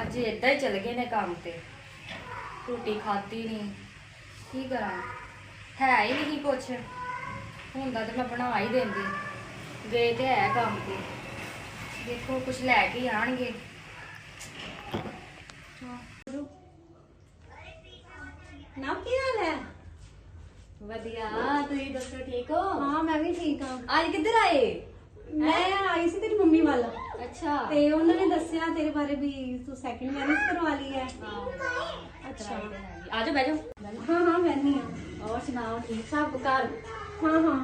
ਅੱਜ ਏਦਾਂ ਹੀ ਚਲ ਗਏ ਨੇ ਕੰਮ ਤੇ। ਰੋਟੀ ਖਾਧੀ ਨਹੀਂ। ਕੀ ਕਰਾਂ? ਹੈ ਹੀ ਨਹੀਂ ਕੁਛ। ਹੁੰਦਾ ਤੇ ਮੈਂ ਬਣਾ ਹੀ ਦਿੰਦੀ। ਗਏ ਤੇ ਹੈ ਕੰਮ ਤੇ। ਦੇਖੋ ਕੁਛ ਲੈ ਕੇ ਹੀ ਆਣਗੇ। ਨਾ ਕੀ ਹਾਲ ਹੈ? ਵਧੀਆ। ਤੁਸੀਂ ਦੱਸੋ ਠੀਕ ਹੋ? ਹਾਂ ਮੈਂ ਵੀ ਠੀਕ ਹਾਂ। ਅੱਜ ਕਿੱਧਰ ਆਏ? ਮੈਂ ਆਈ ਸੀ ਤੇਰੀ ਮੰਮੀ ਵੱਲ। ਅੱਛਾ ਤੇ ਉਹਨਾਂ ਨੇ ਦੱਸਿਆ ਤੇਰੇ ਬਾਰੇ ਵੀ ਤੂੰ ਸੈਕਿੰਡ ਮੈਰਿਜ ਕਰਵਾ ਲਈ ਹੈ ਅੱਛਾ ਆਜੋ ਬਹਿ ਜਾਓ ਹਾਂ ਹਾਂ ਮੈਂ ਨਹੀਂ ਆ ਹੋਰ ਸੁਣਾਓ ਠੀਕ ਸਭ ਘਰ ਹਾਂ ਹਾਂ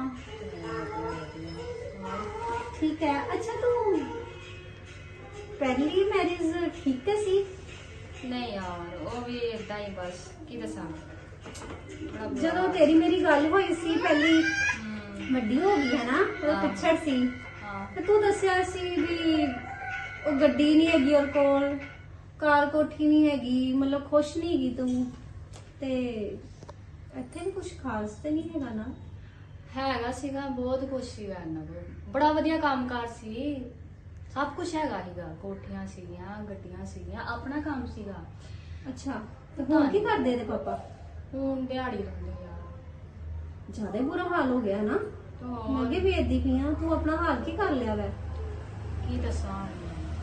ਠੀਕ ਹੈ ਅੱਛਾ ਤੂੰ ਪਹਿਲੀ ਮੈਰਿਜ ਠੀਕ ਤਾਂ ਸੀ ਨਹੀਂ ਯਾਰ ਉਹ ਵੀ ਏਦਾਂ ਹੀ ਬਸ ਕੀ ਦੱਸਾਂ ਬੜਾ ਬੁਰਾ ਜਦੋਂ ਤੇਰੀ ਮੇਰੀ ਗੱਲ ਹੋਈ ਸੀ ਪਹਿਲੀ ਹਮ, ਵੱਡੀ ਹੋ ਗਈ ਹੈ ਨਾ ਉਹ ਹਾਂ। ਪਿੱਛੜ ਸੀ ਹਾਂ ਤੇ ਤੂੰ ਦੱਸਿਆ ਸੀ ਵੀ ਉਹ ਗੱਡੀ ਨਹੀਂ ਹੈਗੀ ਔਰ ਕੋਲ ਕਾਰ ਕੋਠੀ ਨਹੀਂ ਹੈਗੀ ਮਤਲਬ ਖੁਸ਼ ਨਹੀਂ ਹੈਗੀ ਤੂੰ। ਤੇ ਇੱਥੇ ਵੀ ਕੁਝ ਖਾਸ ਤੇ ਨਹੀਂ ਹੈਗਾ ਨਾ? ਹੈਗਾ ਸੀਗਾ ਬਹੁਤ ਕੁਛ ਸੀਗਾ ਇਹਨਾਂ ਕੋਲ। ਬੜਾ ਵਧੀਆ ਕੰਮਕਾਰ ਸੀ। ਸਭ ਕੁਝ ਹੈਗਾ ਸੀਗਾ ਕੋਠੀਆਂ ਸੀਗੀਆਂ ਗੱਡੀਆਂ ਸੀਗੀਆਂ ਆਪਣਾ ਕੰਮ ਸੀਗਾ। ਅੱਛਾ ਤੇ ਹੁਣ ਕੀ ਕਰਦੇ ਇਹਦੇ ਪਾਪਾ? ਹੁਣ ਦਿਹਾੜੀ ਲਾਉਂਦੇ ਯਾਰ ਜ਼ਿਆਦਾ ਬੁਰਾ ਹਾਲ ਹੋ ਗਿਆ ਨਾ? ਤਾਂ ਮੈਂ ਅੱਗੇ ਵੇਚਦੀ ਪਈ ਆ ਤੂੰ ਆਪਣਾ ਹਾਲ ਕੀ ਕਰ ਲਿਆ ਵੈ? ਕੀ ਦੱਸਾਂ?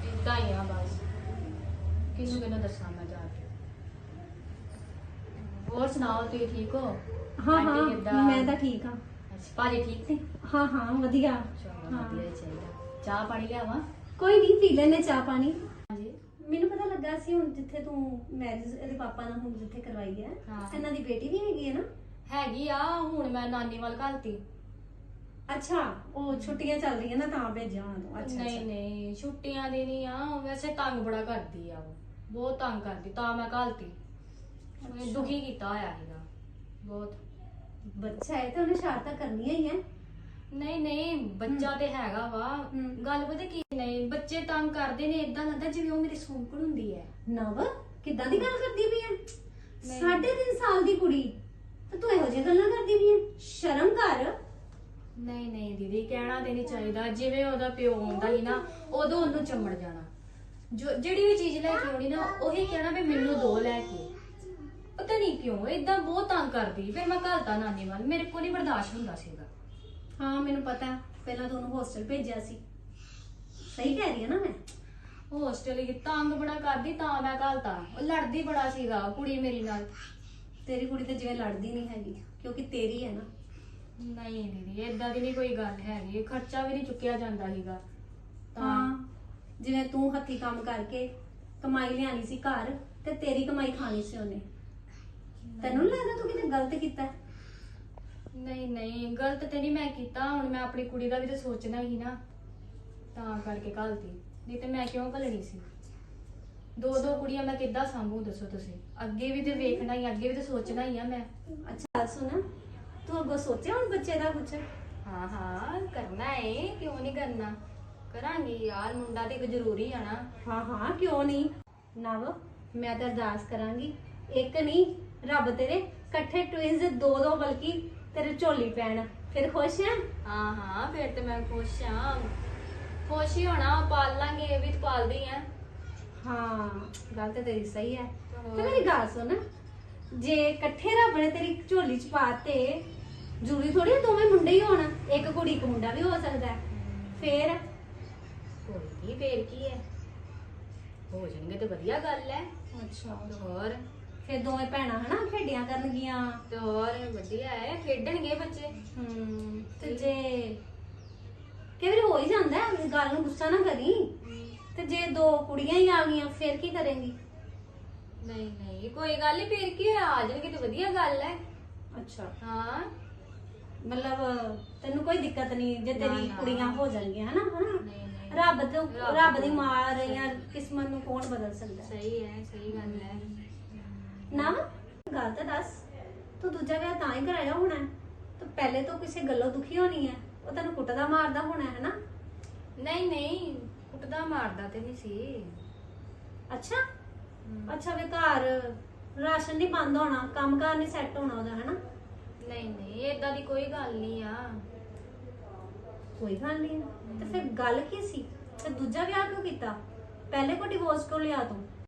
ਇਦਾਂ ਹੀ ਆ ਬਸ। ਕਿਹਨੂੰ ਕਿਹਨੂੰ ਦੱਸਾਂ ਮੈਂ ਜਾ ਕੇ? ਹੋਰ ਸੁਣਾਓ ਤੁਸੀਂ ਠੀਕ ਹੋ? ਹਾਂ ਆਂਟੀ ਹਾਂ ਕਿੱਦਾਂ? ਮੈਂ ਤਾਂ ਠੀਕ ਆ। ਅੱਛਾ, ਭਾਜੀ ਠੀਕ ਨੇ? ਹਾਂ ਹਾਂ ਵਧੀਆ। ਚਲੋ ਹਾਂ। ਵਧੀਆ ਹੀ ਚਾਹੀਦਾ। ਚਾਹ ਪਾਣੀ ਲਿਆਵਾਂ? ਕੋਈ ਨਹੀਂ ਪੀ ਲੈਨੇ ਚਾਹ ਪਾਣੀ। ਹਾਂਜੀ। ਮੈਨੂੰ ਪਤਾ ਲੱਗਾ ਸੀ ਹੁਣ ਜਿੱਥੇ ਤੂੰ ਮੈਰਿਜ ਇਹਦੇ ਪਾਪਾ ਨਾਲ ਹੁਣ ਜਿੱਥੇ ਕਰਵਾਈ ਹੈ ਹਾਂ। ਇਹਨਾਂ ਦੀ ਬੇਟੀ ਵੀ ਹੈਗੀ ਹੈ ਨਾ? ਹੈਗੀ ਆ ਹੁਣ ਮੈਂ ਨਾਨੀ ਵੱਲ ਘਲਤੀ। ਅੱਛਾ ਉਹ ਛੁੱਟੀਆਂ ਚੱਲ ਰਹੀਆਂ ਨਾ ਤਾਂ ਭੇਜਿਆ ਉਹਨਾਂ ਨੂੰ ਅੱਛਾ। ਨਹੀਂ ਨਹੀਂ ਛੁੱਟੀਆਂ ਦੀ ਨਹੀਂ ਆ ਵੈਸੇ ਤੰਗ ਬੜਾ ਕਰਦੀ ਆ ਉਹ। ਬਹੁਤ ਤੰਗ ਕਰਦੀ ਤਾਂ ਮੈਂ ਘਲਤੀ। ਉਹਨੇ। ਦੁਖੀ ਕੀਤਾ ਹੋਇਆ ਸੀਗਾ ਬਹੁਤ। ਬੱਚਾ ਹੈ ਤਾਂ ਉਹਨੇ ਸ਼ਰਾਰਤਾਂ ਕਰਨੀਆਂ ਹੀ ਹੈ ਨਹੀਂ ਨਹੀਂ ਬੱਚਾ ਤੇ ਹੈਗਾ ਵਾ। ਹਮ। ਗੱਲ ਪਤਾ ਕੀ ਨਹੀਂ ਬੱਚੇ ਤੰਗ ਕਰਦੇ ਨੇ ਇਦਾਂ ਲੱਗਦਾ ਜਿਵੇਂ ਉਹ ਮੇਰੀ ਸੌਂਕਣ ਹੁੰਦੀ ਹੈ ਨਵ ਕਿੱਦਾਂ ਦੀ ਗੱਲ ਕਰਦੀ ਪਈ ਹੈ ਨਹੀਂ। ਸਾਢੇ ਤਿੰਨ ਸਾਲ ਦੀ ਕੁੜੀ ਤੇ ਤੂੰ ਇਹੋ ਜਿਹੀਆਂ ਗੱਲਾਂ ਕਰਦੀ ਪਈ ਹੈ ਸ਼ਰਮ ਕਰ। ਨਹੀਂ ਨਹੀਂ ਦੀਦੀ ਕਹਿਣਾ ਤੇ ਨਹੀਂ ਚਾਹੀਦਾ। ਜਿਵੇਂ ਉਹਦਾ ਪਿਓ ਹੁੰਦਾ ਸੀ ਨਾ ਉਦੋਂ ਉਹਨੂੰ ਚੰਮੜ ਜਾਣਾ। ਜੋ ਜਿਹੜੀ ਵੀ ਚੀਜ਼ ਲੈ ਕੇ ਆਉਣੀ ਨਾ ਉਹੀ ਕਹਿਣਾ ਵੀ ਮੈਨੂੰ ਦੋ ਲੈ ਕੇ। ਪਤਾ ਨਹੀਂ ਕਿਉਂ ਇਦਾਂ ਬਹੁਤ ਤੰਗ ਕਰਦੀ। ਫਿਰ ਮੈਂ ਘਲਤਾ ਨਾਨੀ ਵੱਲ ਮੇਰੇ ਕੋਲ ਨਹੀਂ ਬਰਦਾਸ਼ਤ ਹੁੰਦਾ ਸੀਗਾ। ਹਾਂ ਮੈਨੂੰ ਪਤਾ। ਹੈ। ਪਹਿਲਾਂ ਤੂੰ ਉਹਨੂੰ ਹੋਸਟਲ ਭੇਜਿਆ ਸੀ। ਸਹੀ ਕਹਿ ਰਹੀ ਹੈ ਨਾ ਮੈਂ? ਹੋਸਟਲ ਹੀ ਤੰਗ ਬੜਾ ਕਰਦੀ ਤਾਂ ਮੈਂ ਘਲਤਾ ਉਹ ਲੜਦੀ ਬੜਾ ਸੀਗਾ ਕੁੜੀ ਮੇਰੀ ਨਾਲ। ਤੇਰੀ ਕੁੜੀ ਤੇ ਜਿਵੇਂ ਲੜਦੀ ਨਹੀਂ ਹੈਗੀ ਕਿਉਂਕਿ ਤੇਰੀ ਹੈ ਨਾ। ਨਹੀਂ ਦੀਦੀ ਏਦਾਂ ਦੀ ਨਹੀਂ ਕੋਈ ਗੱਲ ਹੈਗੀ ਖਰਚਾ ਵੀ ਨਹੀਂ ਚੁੱਕਿਆ ਜਾਂਦਾ ਸੀਗਾ। ਤਾਂ ਹਾਂ ਜਿਵੇਂ ਤੂੰ ਹੱਥੀ ਕੰਮ ਕਰਕੇ ਕਮਾਈ ਲਿਆਣੀ ਸੀ ਘਰ ਤੇ ਤੇਰੀ ਕਮਾਈ ਖਾਣੀ ਸੀ ਉਹਨੇ। ਤੈਨੂੰ ਨੀ ਲੱਗਦਾ ਤੂੰ ਕਿਤੇ ਗਲਤ ਕੀਤਾ? ਹੈ? ਨਹੀਂ ਨਹੀਂ ਗਲਤ ਤੇ ਨਹੀਂ ਮੈਂ ਕੀਤਾ ਹੁਣ ਮੈਂ ਆਪਣੀ ਕੁੜੀ ਦਾ ਵੀ ਤਾਂ ਸੋਚਣਾ ਹੀ ਨਾ। ਤਾਂ ਕਰਕੇ ਘਲਤੀ ਨਹੀਂ ਤੇ ਮੈਂ ਕਿਉਂ ਘਲਣੀ ਸੀ? ਦੋ ਦੋ ਕੁੜੀਆਂ ਮੈਂ ਕਿੱਦਾਂ ਸੰਭੂ ਦੱਸੋ ਤੁਸੀਂ? ਅੱਗੇ ਵੀ ਤੇ ਵੇਖਣਾ ਹੀ ਅੱਗੇ ਵੀ ਤੇ ਸੋਚਣਾ ਹੀ ਆ ਮੈਂ। ਅੱਛਾ ਗੱਲ ਸੁਣ। ਤੂੰ ਅੱਗੋਂ ਸੋਚਿਆ ਹੁਣ ਬੱਚੇ ਦਾ ਕੁਛ? ਹਾਂ ਹਾਂ ਕਰਨਾ ਏ ਕਿਉਂ ਨਹੀਂ ਕਰਨਾ? ਕਰਾਂਗੀ ਯਾਰ ਮੁੰਡਾ ਤੇ ਇੱਕ ਜ਼ਰੂਰੀ ਆ ਨਾ। ਹਾਂ ਹਾਂ ਕਿਉਂ ਨਹੀਂ ਨਵ ਮੈਂ ਤਾਂ ਅਰਦਾਸ ਕਰਾਂਗੀ ਇੱਕ ਨਹੀਂ ਰੱਬ ਤੇਰੇ ਇਕੱਠੇ ਟਵਿਨਸ ਦੋ ਦੋ ਬਲਕਿ ਤੇਰੇ ਝੋਲੀ ਪੈਣ। ਫਿਰ ਖੁਸ਼ ਹੈ ਹਾਂ ਹਾਂ ਫਿਰ ਤੇ ਮੈਂ ਖੁਸ਼ ਆ। ਖੁਸ਼ ਹੀ ਹੋਣਾ ਪਾਲ ਲਾਂਗੇ ਇਹ ਵੀ ਤਾਂ ਪਾਲਦੇ ਆ। ਹਾਂ। ਗੱਲ ਤਾਂ ਤੇਰੀ ਸਹੀ ਹੈ। ਤੇ ਮੇਰੀ ਗੱਲ ਸੁਣ। ਜੇ ਇਕੱਠੇ ਰੱਬ ਨੇ ਤੇਰੀ ਝੋਲੀ ਚ ਪਾਤੇ ਜ਼ਰੂਰੀ ਥੋੜੀ ਆ ਦੋਵੇਂ ਮੁੰਡੇ ਹੀ ਹੋਣ ਇੱਕ ਕੁੜੀ ਇੱਕ ਮੁੰਡਾ ਵੀ ਹੋ ਸਕਦਾ ਹੈ। ਫੇਰ? ਕੋਈ ਨਹੀਂ ਫੇਰ ਕੀ ਹੈ? ਹੋ ਜਾਣਗੇ ਤੇ ਵਧੀਆ ਗੱਲ ਹੈ। ਅੱਛਾ। ਤੇ ਹੋਰ? ਫੇਰ ਦੋਵੇਂ ਭੈਣਾਂ ਹਨਾ ਖੇਡਿਆਂ ਕਰਨਗੀਆਂ। ਤੇ ਹੋਰ ਵਧੀਆ ਹੈ ਖੇਡਣਗੇ ਬੱਚੇ। ਹਮ ਤੇ ਜੇ ਕਈ ਵਾਰੀ ਹੋ ਹੀ ਜਾਂਦਾ ਹੈ ਇਸ ਗੱਲ ਨੂੰ ਗੁੱਸਾ ਨਾ ਕਰੀ। ਤੇ ਜੇ ਦੋ ਕੁੜੀਆਂ ਹੀ ਆ ਗਈਆਂ ਫੇਰ ਕੀ ਕਰੇਂਗੀ? ਨਹੀਂ ਨਹੀਂ ਕੋਈ ਗੱਲ ਨਹੀਂ ਫੇਰ ਕੀ ਹੋਇਆ? ਆ ਜਾਣਗੇ ਤੇ ਵਧੀਆ ਗੱਲ ਹੈ ਅੱਛਾ। ਹਾਂ। ਮਤਲਬ ਤੈਨੂੰ ਕੋਈ ਦਿੱਕਤ ਨਹੀਂ ਜੇ ਤੇਰੀ ਨਾ। ਕੁੜੀਆਂ ਹੋ ਜਾਣਗੀਆਂ ਹਨਾ? ਹਨਾ ਨਹੀਂ ਨਹੀਂ। ਰੱਬ ਤੋਂ ਰੱਬ ਰੱਬ ਦੀ। ਮਾਰ ਜਾਂ ਕਿਸਮਤ ਨੂੰ ਕੌਣ ਬਦਲ ਸਕਦਾ? ਹੈ? ਸਹੀ ਹੈ ਸਹੀ ਗੱਲ ਹੈ ਨਾ ਗੱਲ ਤਾਂ ਦੱਸ। ਤੂੰ ਦੂਜਾ ਵਿਆਹ ਤਾਂ ਹੀ ਕਰਾਇਆ ਹੋਣਾ ਹੈ। ਤੂੰ ਪਹਿਲੇ ਤੋਂ ਕਿਸੇ ਗੱਲੋਂ ਦੁਖੀ ਹੋਣੀ ਹੈ ਉਹ ਤੈਨੂੰ ਕੁੱਟਦਾ ਮਾਰਦਾ ਹੋਣਾ ਹੈ ਨਾ ਨਹੀਂ ਨਹੀਂ। ਕੁੱਟਦਾ ਮਾਰਦਾ ਤੇ ਨਹੀਂ ਸੀ। ਅੱਛਾ। ਅੱਛਾ ਵੇ ਘਰ ਰਾਸ਼ਨ ਨਹੀਂ ਬੰਦ ਹੋਣਾ ਕੰਮਕਾਰ ਨਹੀਂ ਸੈੱਟ ਹੋਣਾ ਉਹਦਾ ਹੈ ਨਾ ਨਹੀਂ ਨਹੀਂ ਏਦਾਂ ਦੀ ਕੋਈ ਗੱਲ ਨਹੀਂ ਆ। ਕੋਈ ਗੱਲ ਨਹੀਂ। ਤੇ ਫਿਰ ਗੱਲ ਕੀ ਸੀ? ਤੇ ਦੂਜਾ ਵਿਆਹ ਕਿਉਂ ਕੀਤਾ? ਪਹਿਲੇ ਕੋ ਡਿਵੋਰਸ ਕਿਉਂ ਲਿਆ ਤੂੰ?